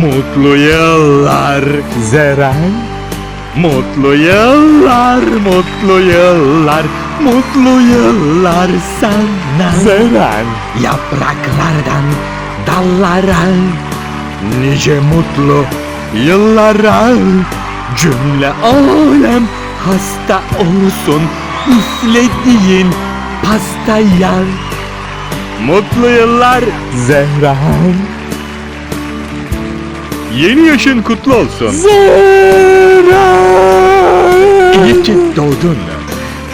Mutlu yıllar Zeren, Mutlu yıllar, mutlu yıllar, mutlu yıllar sana. Zeren, Yapraklardan dallara, nice mutlu yıllara. Cümle alem hasta olsun, üflediğin pastaya. Mutlu yıllar, Zehran, yeni yaşın kutlu olsun. Zeren, İyi ki doğdun.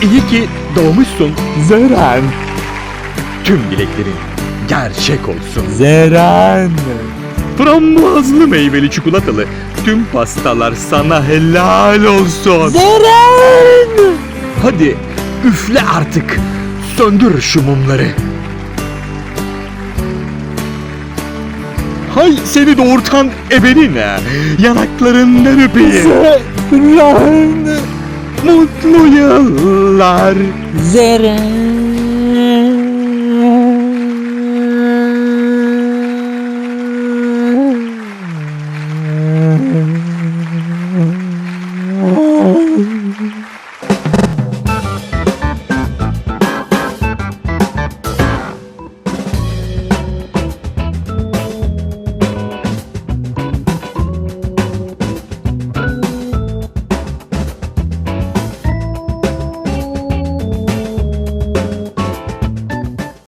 İyi ki doğmuşsun. Zeren, Tüm dileklerin gerçek olsun. Zeren, Frambuazlı meyveli çikolatalı tüm pastalar sana helal olsun. Zeren, Hadi üfle artık. Söndür şu mumları. Hay seni doğurtan ebenine. Yanaklarından öpeyim. Zeren, Mutlu yıllar. Zeren